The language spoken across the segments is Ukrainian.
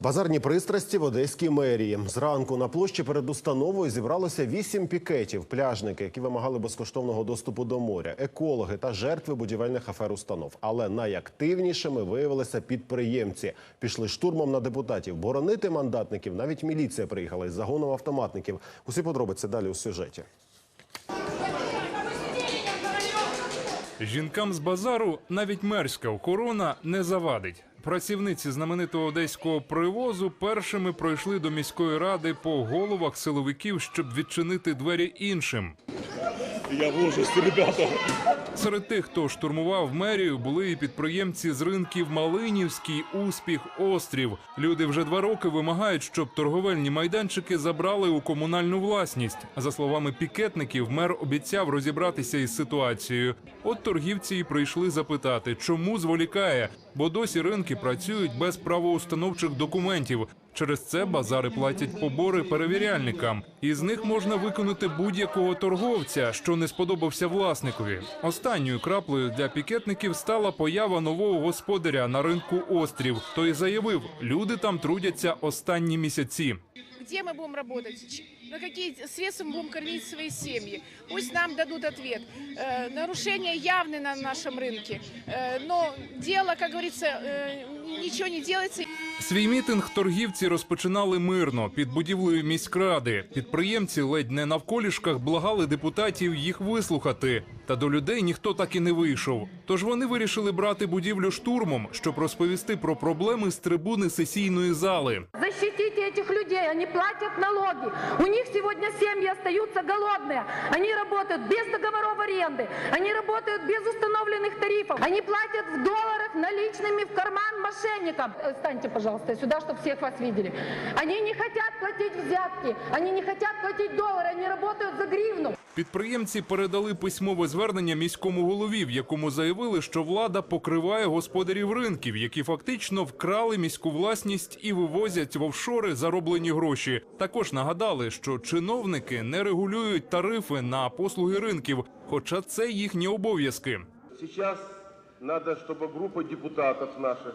Базарні пристрасті в Одеській мерії. Зранку на площі перед установою зібралося вісім пікетів. Пляжники, які вимагали безкоштовного доступу до моря, екологи та жертви будівельних афер установ. Але найактивнішими виявилися підприємці. Пішли штурмом на депутатів. Боронити мандатників навіть міліція приїхала із загоном автоматників. Усі подробиці далі у сюжеті. Жінкам з базару навіть мерська охорона не завадить. Працівниці знаменитого одеського привозу першими пройшли до міської ради по головах силовиків, щоб відчинити двері іншим. Я в ужасі, ребята. Серед тих, хто штурмував мерію, були і підприємці з ринків Малинівський, Успіх, Острів. Люди вже два роки вимагають, щоб торговельні майданчики забрали у комунальну власність. За словами пікетників, мер обіцяв розібратися із ситуацією. От торгівці і прийшли запитати, чому зволікає, бо досі ринки працюють без правоустановчих документів. Через це базари платять побори перевіряльникам. Із них можна виконати будь-якого торговця, що не сподобався власникові. Останньою краплею для пікетників стала поява нового господаря на ринку острів. Той заявив, люди там трудяться останні місяці Где мы будем работать? Ч- На какие средства мы будем кормить свои семьи? Пусть нам дадут ответ. Э, нарушения явны на нашем рынке, Э, но дело, как говорится, э, ничего не делается. Свій мітинг торгівці розпочинали мирно під будівлею міськради. Підприємці ледь не навколішках благали депутатів їх вислухати. Та до людей ніхто так і не вийшов. Тож вони вирішили брати будівлю штурмом, щоб розповісти про проблеми з трибуни сесійної зали. Защитите этих людей, они платят налоги. У них сегодня семьи остаются голодные. Они работают без договоров аренды. Они работают без установленных тарифов. Они платят в долларах наличными в карман мошенникам. Э, Встаньте, пожалуйста, сюда, чтобы всех вас видели. Они не хотят платить взятки. Они не хотят платить доллары. Они работают за гривну. Підприємці передали письмове звернення міському голові, в якому заявили, що влада покриває господарів ринків, які фактично вкрали міську власність і вивозять в офшори зароблені гроші. Також нагадали, що чиновники не регулюють тарифи на послуги ринків, хоча це їхні обов'язки. Сейчас надо, чтобы группа депутатов наших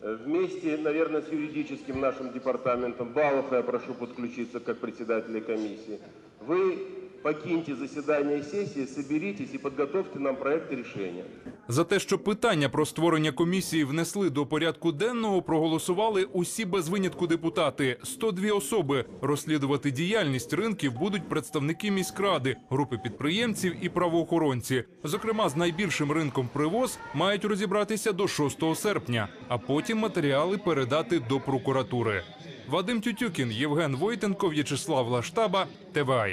э, вместе, наверное, с юридическим нашим департаментом, Балуха я прошу подключиться как председателя комиссии, вы покиньте заседание сессии, соберитесь и подготовьте нам проект решения. За те, що питання про створення комісії внесли до порядку денного, проголосували усі без винятку депутати. 102 особи. Розслідувати діяльність ринків будуть представники міськради, групи підприємців і правоохоронці. Зокрема, з найбільшим ринком привоз мають розібратися до 6 серпня, а потім матеріали передати до прокуратури. Вадим Тютюкін, Євген Войтенко, В'ячеслав Лаштаба, ТВА.